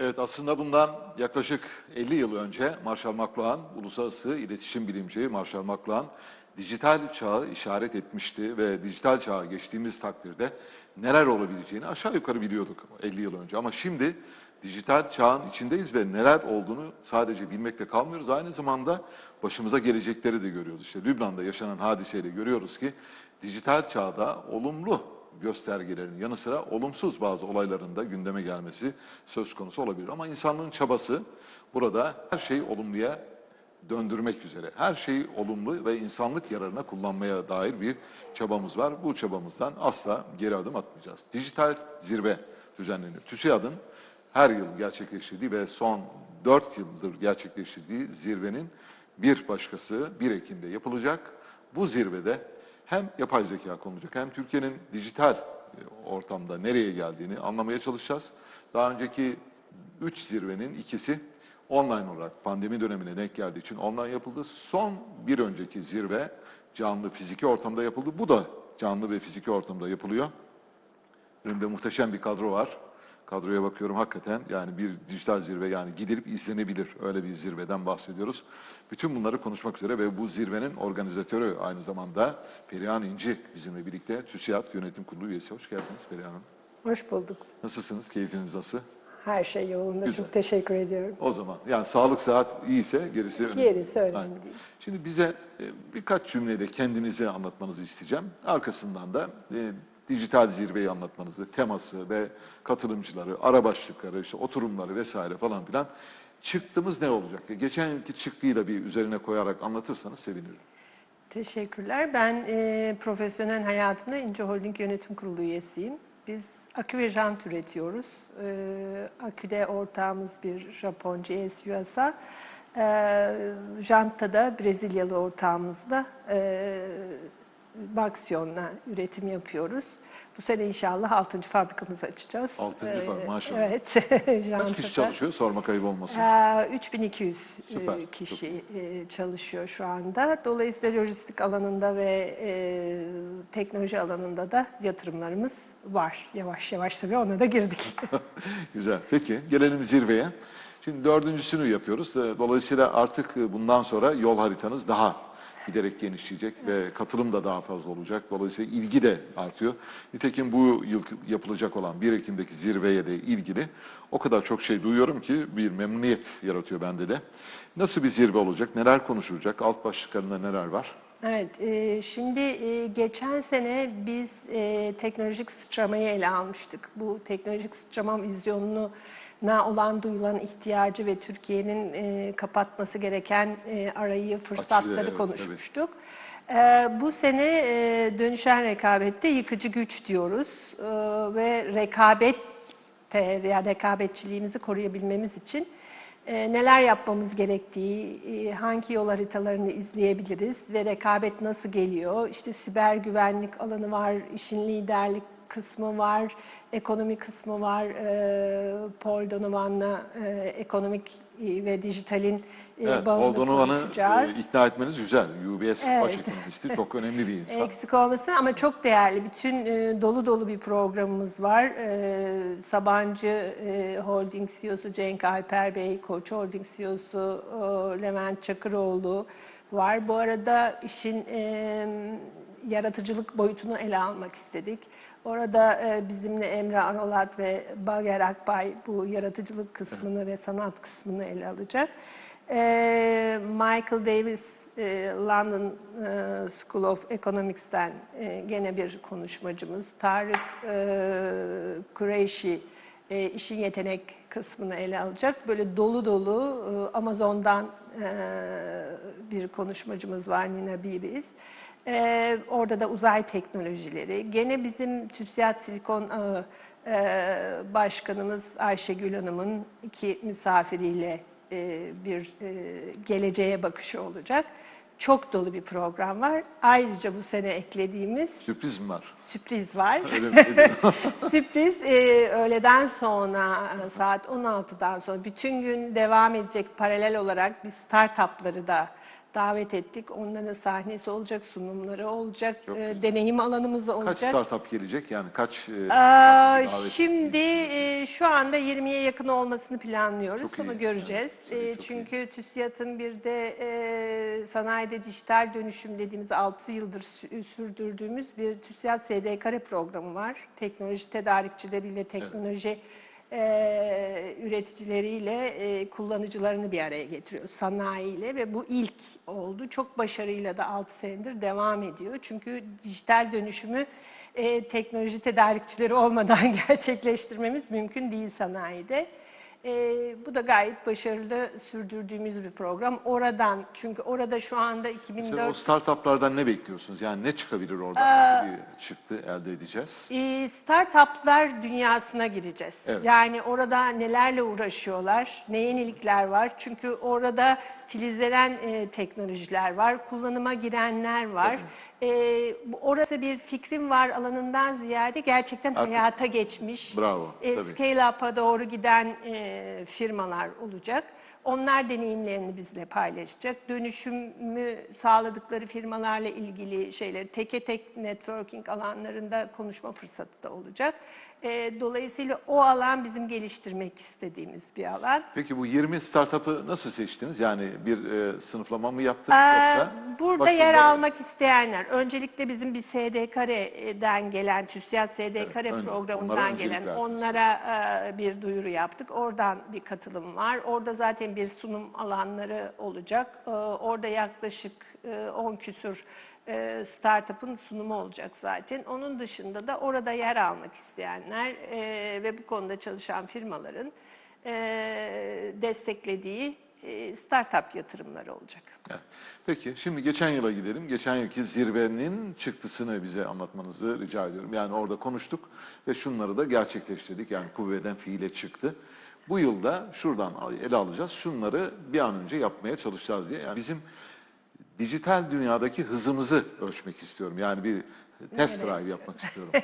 Evet aslında bundan yaklaşık 50 yıl önce Marshall McLuhan, uluslararası iletişim bilimci Marshall McLuhan dijital çağı işaret etmişti ve dijital çağa geçtiğimiz takdirde neler olabileceğini aşağı yukarı biliyorduk 50 yıl önce. Ama şimdi dijital çağın içindeyiz ve neler olduğunu sadece bilmekle kalmıyoruz. Aynı zamanda başımıza gelecekleri de görüyoruz. İşte Lübnan'da yaşanan hadiseyle görüyoruz ki dijital çağda olumlu göstergelerin yanı sıra olumsuz bazı olayların da gündeme gelmesi söz konusu olabilir. Ama insanlığın çabası burada her şeyi olumluya döndürmek üzere. Her şeyi olumlu ve insanlık yararına kullanmaya dair bir çabamız var. Bu çabamızdan asla geri adım atmayacağız. Dijital zirve düzenlenir. TÜSİAD'ın her yıl gerçekleştirdiği ve son 4 yıldır gerçekleştirdiği zirvenin bir başkası 1 Ekim'de yapılacak. Bu zirvede hem yapay zeka konulacak hem Türkiye'nin dijital e, ortamda nereye geldiğini anlamaya çalışacağız. Daha önceki üç zirvenin ikisi online olarak pandemi dönemine denk geldiği için online yapıldı. Son bir önceki zirve canlı fiziki ortamda yapıldı. Bu da canlı ve fiziki ortamda yapılıyor. Önümde muhteşem bir kadro var. Kadroya bakıyorum hakikaten yani bir dijital zirve yani gidilip izlenebilir öyle bir zirveden bahsediyoruz. Bütün bunları konuşmak üzere ve bu zirvenin organizatörü aynı zamanda Perihan İnci bizimle birlikte TÜSİAD Yönetim Kurulu üyesi. Hoş geldiniz Perihan Hanım. Hoş bulduk. Nasılsınız? Keyfiniz nasıl? Her şey yolunda. Güzel. Çok teşekkür ediyorum. O zaman yani sağlık saat iyiyse gerisi önemli. Gerisi önemli Aynen. değil. Şimdi bize e, birkaç cümleyle kendinizi anlatmanızı isteyeceğim. Arkasından da e, dijital zirveyi anlatmanızı, teması ve katılımcıları, ara başlıkları, işte oturumları vesaire falan filan. Çıktığımız ne olacak? Geçen yılki çıktıyı da bir üzerine koyarak anlatırsanız sevinirim. Teşekkürler. Ben e, profesyonel hayatımda İnce Holding Yönetim Kurulu üyesiyim. Biz akü ve jant üretiyoruz. E, aküde ortağımız bir Japon GS USA. E, jantta da Brezilyalı ortağımızla e, Maxion'la üretim yapıyoruz. Bu sene inşallah 6. fabrikamızı açacağız. Altıncı fabrik, maşallah. Evet. Kaç kişi çalışıyor? Sorma kayıp olmasın. Ee, 3200 Süper, e, kişi e, çalışıyor şu anda. Dolayısıyla lojistik alanında ve e, teknoloji alanında da yatırımlarımız var. Yavaş yavaş tabii ona da girdik. Güzel. Peki gelelim zirveye. Şimdi dördüncüsünü yapıyoruz. Ee, Dolayısıyla artık e, bundan sonra yol haritanız daha giderek genişleyecek ve katılım da daha fazla olacak. Dolayısıyla ilgi de artıyor. Nitekim bu yıl yapılacak olan 1 Ekim'deki zirveye de ilgili o kadar çok şey duyuyorum ki bir memnuniyet yaratıyor bende de. Nasıl bir zirve olacak? Neler konuşulacak? Alt başlıklarında neler var? Evet, e, şimdi e, geçen sene biz e, teknolojik sıçramayı ele almıştık. Bu teknolojik sıçrama vizyonunu na olan duyulan ihtiyacı ve Türkiye'nin e, kapatması gereken e, arayı, fırsatları evet, konuşmuştuk. E, bu sene e, dönüşen rekabette yıkıcı güç diyoruz E, ve rekabette ya rekabetçiliğimizi koruyabilmemiz için e, neler yapmamız gerektiği, e, hangi yol haritalarını izleyebiliriz ve rekabet nasıl geliyor? İşte siber güvenlik alanı var, işin liderlik kısmı var, ekonomi kısmı var. E, Paul Donovan'la e, ekonomik ve dijitalin e, Evet, bağını Oldonovan'ı konuşacağız. e, ikna etmeniz güzel. UBS Evet. baş ekonomisti çok önemli bir insan. Eksik olmasın ama çok değerli. Bütün e, dolu dolu bir programımız var. E, Sabancı e, Holding CEO'su Cenk Alper Bey, Koç Holding CEO'su e, Levent Çakıroğlu var. Bu arada işin e, yaratıcılık boyutunu ele almak istedik. Orada e, bizimle Emre Arolat ve Bager Akbay bu yaratıcılık kısmını ve sanat kısmını ele alacak. E, Michael Davis e, London School of Economics'ten gene bir konuşmacımız. Tarık Kureyşi işin yetenek kısmını ele alacak. Böyle dolu dolu Amazon'dan bir konuşmacımız var Nina Bibiz. E, orada da uzay teknolojileri. Gene bizim TÜSİAD Silikon Ağı e, Başkanımız Ayşegül Hanım'ın iki misafiriyle e, bir e, geleceğe bakışı olacak. Çok dolu bir program var. Ayrıca bu sene eklediğimiz Sürpriz mi var? sürpriz var. Sürpriz e, öğleden sonra e, saat 16'dan sonra bütün gün devam edecek paralel olarak biz startupları da davet ettik. Onların sahnesi olacak, sunumları olacak, Çok e, deneyim alanımız Kaç olacak. startup gelecek? Yani kaç e, Aa, şimdi e, şu anda 20'ye yakın olmasını planlıyoruz. Çok iyi. Onu göreceğiz. Evet, tabii E, çünkü TÜSİAD'ın bir de e, sanayide dijital dönüşüm dediğimiz 6 yıldır sü- sürdürdüğümüz bir TÜSİAD SDKR programı var. Teknoloji tedarikçileriyle, teknoloji e, üreticileriyle e, kullanıcılarını bir araya getiriyor sanayiyle ve bu ilk oldu. Çok başarıyla da 6 senedir devam ediyor. Çünkü dijital dönüşümü e, teknoloji tedarikçileri olmadan gerçekleştirmemiz mümkün değil sanayide. E, bu da gayet başarılı sürdürdüğümüz bir program. Oradan çünkü orada şu anda Mesela o 2004 startuplardan ne bekliyorsunuz? Yani ne çıkabilir oradan? Nasıl bir çıktı elde edeceğiz? E, startuplar dünyasına gireceğiz. Evet. Yani orada nelerle uğraşıyorlar, ne yenilikler var. Çünkü orada filizlenen e, teknolojiler var, kullanıma girenler var. E, orası bir fikrim var alanından ziyade gerçekten Artık- hayata geçmiş. Bravo, E, tabii. Scale-up'a doğru giden e, firmalar olacak. Onlar deneyimlerini bizle paylaşacak. Dönüşümü sağladıkları firmalarla ilgili şeyleri teke tek networking alanlarında konuşma fırsatı da olacak. E, dolayısıyla o alan bizim geliştirmek istediğimiz bir alan. Peki bu 20 startup'ı nasıl seçtiniz? Yani bir e, sınıflama mı yaptınız Ee, yoksa? Burada yer başvuruları- almak isteyenler, öncelikle bizim bir SDK'den gelen, TÜSİAD önce- onlara programından gelen, verdiniz. onlara e, bir duyuru yaptık. Oradan bir katılım var. Orada zaten bir sunum alanları olacak. E, Orada yaklaşık e, 10 küsur e, startup'ın sunumu olacak zaten. Onun dışında da orada yer almak isteyenler e, ve bu konuda çalışan firmaların e, desteklediği e, startup yatırımları olacak. Peki şimdi geçen yıla gidelim. Geçen yılki zirvenin çıktısını bize anlatmanızı rica ediyorum. Yani orada konuştuk ve şunları da gerçekleştirdik. Yani kuvveden fiile çıktı. Bu yılda şuradan ele alacağız. Şunları bir an önce yapmaya çalışacağız diye. Yani bizim dijital dünyadaki hızımızı ölçmek istiyorum. Yani bir test drive yapmak istiyorum.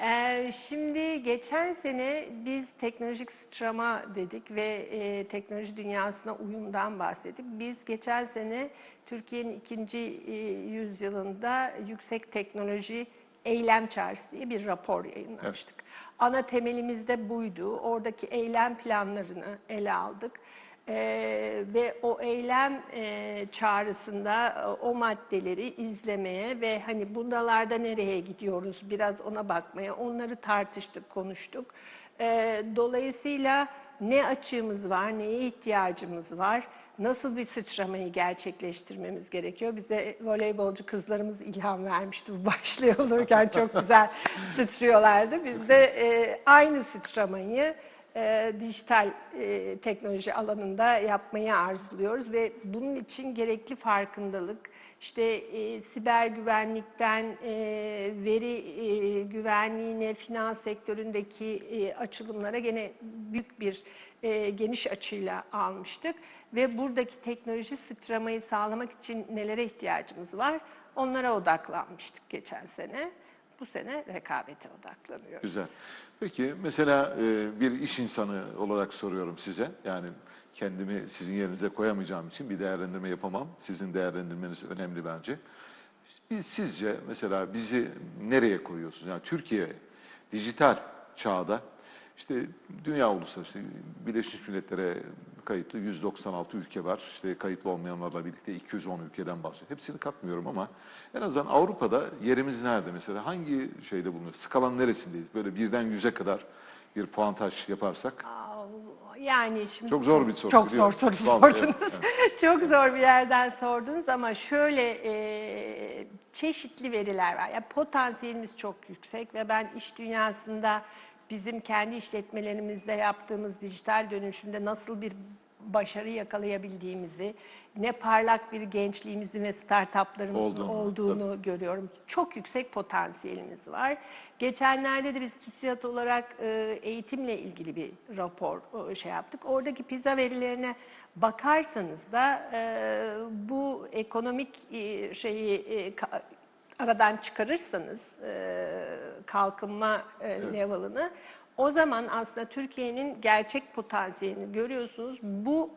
Ee, şimdi geçen sene biz teknolojik sıçrama dedik ve e, teknoloji dünyasına uyumdan bahsettik. Biz geçen sene Türkiye'nin ikinci e, yüzyılında yüksek teknoloji eylem çağrısı diye bir rapor yayınlamıştık. Ana temelimiz de buydu. Oradaki eylem planlarını ele aldık. Ee, ve o eylem e, çağrısında e, o maddeleri izlemeye ve hani bundalarda nereye gidiyoruz biraz ona bakmaya onları tartıştık konuştuk. Ee, dolayısıyla ne açığımız var neye ihtiyacımız var nasıl bir sıçramayı gerçekleştirmemiz gerekiyor. Bize voleybolcu kızlarımız ilham vermişti bu başlıyor olurken çok güzel sıçrıyorlardı. Biz de e, aynı sıçramayı e, dijital e, teknoloji alanında yapmayı arzuluyoruz ve bunun için gerekli farkındalık, işte e, siber güvenlikten e, veri e, güvenliğine, finans sektöründeki e, açılımlara gene büyük bir e, geniş açıyla almıştık ve buradaki teknoloji sıçramayı sağlamak için nelere ihtiyacımız var? Onlara odaklanmıştık geçen sene. Bu sene rekabete odaklanıyoruz. Güzel. Peki mesela e, bir iş insanı olarak soruyorum size. Yani kendimi sizin yerinize koyamayacağım için bir değerlendirme yapamam. Sizin değerlendirmeniz önemli bence. Biz sizce mesela bizi nereye koyuyorsunuz? Yani Türkiye dijital çağda işte dünya uluslararası Birleşmiş Milletler'e kayıtlı 196 ülke var. İşte kayıtlı olmayanlarla birlikte 210 ülkeden bahsediyor. Hepsini katmıyorum ama en azından Avrupa'da yerimiz nerede mesela? Hangi şeyde bulunuyor? Skalanın neresindeyiz? Böyle birden yüze kadar bir puantaj yaparsak. Yani şimdi Çok zor bir soru, Çok zor soru sordunuz. çok zor bir yerden sordunuz ama şöyle e, çeşitli veriler var. Yani potansiyelimiz çok yüksek ve ben iş dünyasında bizim kendi işletmelerimizde yaptığımız dijital dönüşümde nasıl bir başarı yakalayabildiğimizi, ne parlak bir gençliğimizin ve startuplarımızın Olduğunu, olduğunu görüyorum. Çok yüksek potansiyelimiz var. Geçenlerde de biz TÜSİAD olarak e, eğitimle ilgili bir rapor e, şey yaptık. Oradaki PISA verilerine bakarsanız da e, bu ekonomik e, şeyi e, aradan çıkarırsanız e, kalkınma e, level'ını o zaman aslında Türkiye'nin gerçek potansiyelini görüyorsunuz. Bu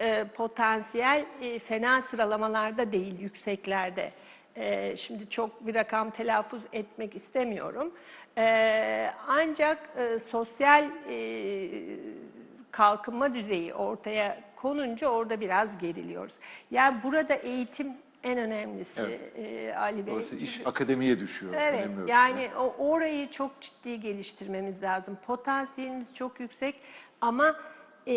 e, potansiyel e, fena sıralamalarda değil, yükseklerde. E, şimdi çok bir rakam telaffuz etmek istemiyorum. E, ancak e, sosyal e, kalkınma düzeyi ortaya konunca orada biraz geriliyoruz. Yani burada eğitim en önemlisi e, Ali Bey. Dolayısıyla iş akademiye düşüyor. Evet, önemli ölçüde. yani o, orayı çok ciddi geliştirmemiz lazım. Potansiyelimiz çok yüksek ama e,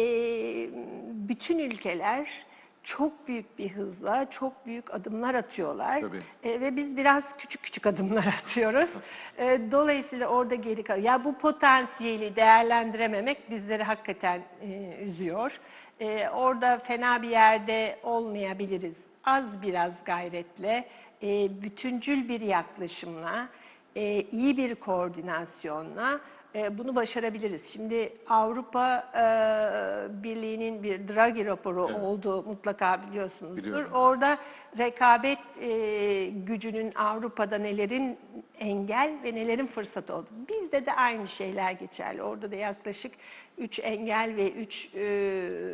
bütün ülkeler çok büyük bir hızla, çok büyük adımlar atıyorlar. Tabii. E, ve biz biraz küçük küçük adımlar atıyoruz. E, dolayısıyla orada geri kalıyor. Ya bu potansiyeli değerlendirememek bizleri hakikaten e, üzüyor. E, orada fena bir yerde olmayabiliriz. Az biraz gayretle, e, bütüncül bir yaklaşımla, e, iyi bir koordinasyonla e, bunu başarabiliriz. Şimdi Avrupa e, Birliği'nin bir Draghi raporu olduğu mutlaka biliyorsunuzdur. Biliyorum. Orada rekabet e, gücünün Avrupa'da nelerin engel ve nelerin fırsat oldu. Bizde de aynı şeyler geçerli. Orada da yaklaşık 3 engel ve 3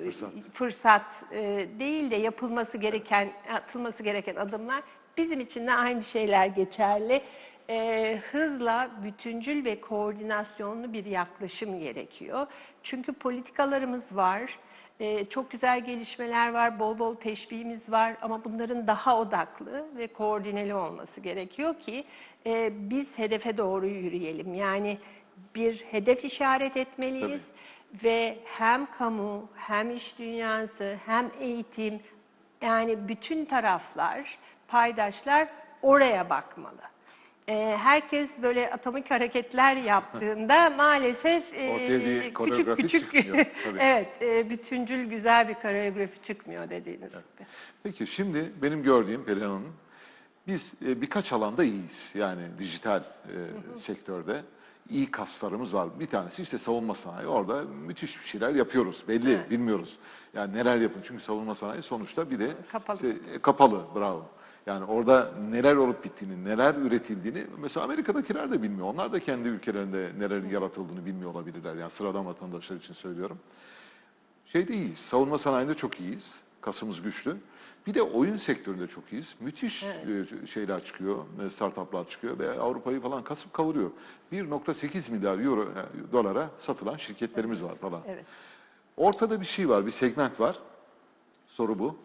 Fırsat. fırsat e, değil de yapılması gereken, atılması gereken adımlar bizim için de aynı şeyler geçerli. E, hızla bütüncül ve koordinasyonlu bir yaklaşım gerekiyor. Çünkü politikalarımız var. Ee, çok güzel gelişmeler var, bol bol teşviğimiz var ama bunların daha odaklı ve koordineli olması gerekiyor ki e, biz hedefe doğru yürüyelim. Yani bir hedef işaret etmeliyiz ve hem kamu, hem iş dünyası, hem eğitim yani bütün taraflar, paydaşlar oraya bakmalı. Ee, herkes böyle atomik hareketler yaptığında maalesef e, küçük küçük çıkmıyor, evet e, bütüncül güzel bir koreografi çıkmıyor dediğiniz gibi. Peki şimdi benim gördüğüm Perihan Hanım, biz e, birkaç alanda iyiyiz. Yani dijital e, sektörde iyi kaslarımız var. Bir tanesi işte savunma sanayi. Orada müthiş bir şeyler yapıyoruz. Belli, bilmiyoruz. Yani neler yapın. Çünkü savunma sanayi sonuçta bir de Kapalı. işte, e, kapalı, bravo. Yani orada neler olup bittiğini, neler üretildiğini mesela Amerika'dakiler de bilmiyor. Onlar da kendi ülkelerinde neler yaratıldığını bilmiyor olabilirler. Yani sıradan vatandaşlar için söylüyorum. Şeyde iyiyiz, savunma sanayinde çok iyiyiz. Kasımız güçlü. Bir de oyun sektöründe çok iyiyiz. Müthiş e, şeyler çıkıyor, e, startuplar çıkıyor ve Avrupa'yı falan kasıp kavuruyor. 1.8 milyar euro, e, dolara satılan şirketlerimiz var falan. Evet. Ortada bir şey var, bir segment var. Soru bu.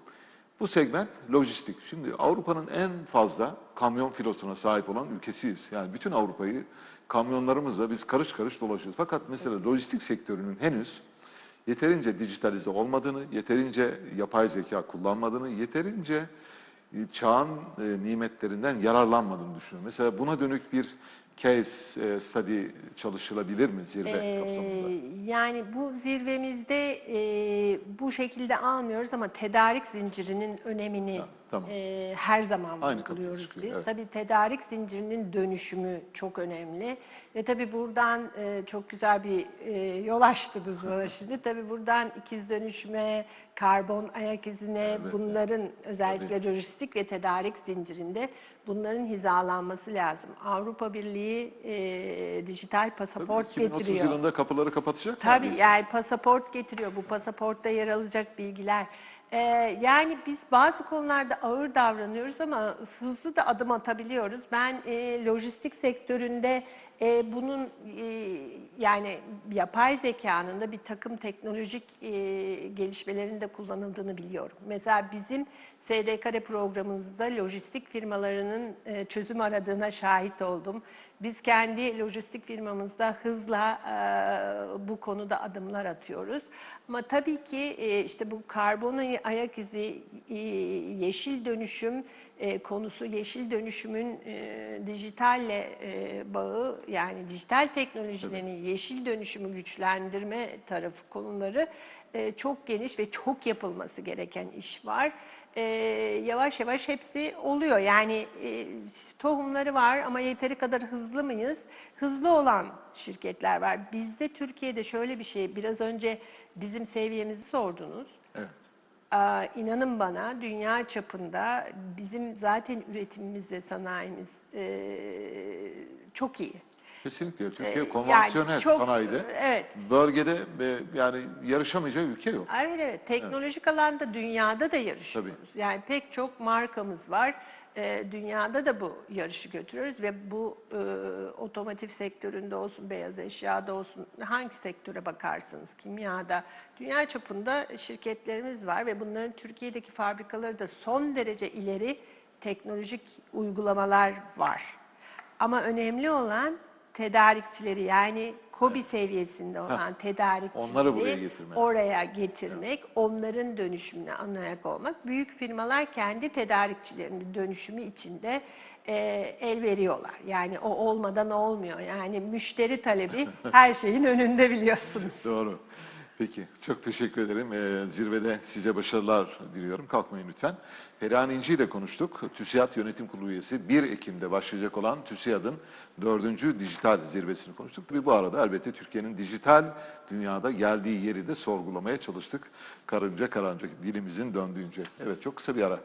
Bu segment lojistik. Şimdi Avrupa'nın en fazla kamyon filosuna sahip olan ülkesiyiz. Yani bütün Avrupa'yı kamyonlarımızla biz karış karış dolaşıyoruz. Fakat mesela lojistik sektörünün henüz yeterince dijitalize olmadığını, yeterince yapay zeka kullanmadığını, yeterince e, çağın e, nimetlerinden yararlanmadığını düşünüyorum. Mesela buna dönük bir case e, study çalışılabilir mi zirve Ee, kapsamında? yani bu zirvemizde e, bu şekilde almıyoruz ama tedarik zincirinin önemini Ha, tamam. e, her zaman Aynı çıkıyor, biz. evet. Tabii tedarik zincirinin dönüşümü çok önemli ve tabii buradan e, çok güzel bir e, yol açtınız bana şimdi. Tabii buradan ikiz dönüşüme, karbon ayak izine bunların özellikle lojistik ve tedarik zincirinde bunların hizalanması lazım. Avrupa Birliği e, dijital pasaport 2030 getiriyor. yılında kapıları kapatacak Tabii neredeyse. yani pasaport getiriyor. Bu pasaportta yer alacak bilgiler. Ee, yani biz bazı konularda ağır davranıyoruz ama hızlı da adım atabiliyoruz. Ben e, lojistik sektöründe e, bunun e, yani yapay zekanın da bir takım teknolojik e, gelişmelerin de kullanıldığını biliyorum. Mesela bizim SDKR programımızda lojistik firmalarının e, çözüm aradığına şahit oldum. Biz kendi lojistik firmamızda hızla e, bu konuda adımlar atıyoruz. Ama tabii ki e, işte bu karbon ayak izi, e, yeşil dönüşüm e, konusu, yeşil dönüşümün e, dijitalle e, bağı yani dijital teknolojilerin yeşil dönüşümü güçlendirme tarafı konuları e, çok geniş ve çok yapılması gereken iş var. E, yavaş yavaş hepsi oluyor. Yani e, tohumları var ama yeteri kadar hızlı mıyız? Hızlı olan şirketler var. Bizde Türkiye'de şöyle bir şey, biraz önce bizim seviyemizi sordunuz. Evet. İnanın bana dünya çapında bizim zaten üretimimiz ve sanayimiz e, çok iyi. Kesinlikle. Türkiye Ee, yani konvansiyonel çok- sanayide Evet. bölgede yani yarışamayacağı ülke yok. Evet evet. Teknolojik alanda dünyada da yarışıyoruz. Yani pek çok markamız var. Ee, dünyada da bu yarışı götürüyoruz ve bu e, otomotiv sektöründe olsun, beyaz eşyada olsun, hangi sektöre bakarsanız, kimyada, dünya çapında şirketlerimiz var ve bunların Türkiye'deki fabrikaları da son derece ileri teknolojik uygulamalar var. Ama önemli olan tedarikçileri yani KOBİ seviyesinde olan tedarikçileri onları buraya getirmek. oraya getirmek, onların dönüşümüne ön ayak olmak. Büyük firmalar kendi tedarikçilerinin dönüşümü içinde e, el veriyorlar. Yani o olmadan olmuyor. Yani müşteri talebi her şeyin önünde biliyorsunuz. Doğru. Peki, çok teşekkür ederim. Ee, zirvede size başarılar diliyorum. Kalkmayın lütfen. Perihan İnci ile konuştuk. TÜSİAD Yönetim Kurulu üyesi 1 Ekim'de başlayacak olan TÜSİAD'ın dördüncü dijital zirvesini konuştuk. Tabii bu arada elbette Türkiye'nin dijital dünyada geldiği yeri de sorgulamaya çalıştık. Karınca karınca dilimizin döndüğünce. Evet, çok kısa bir ara.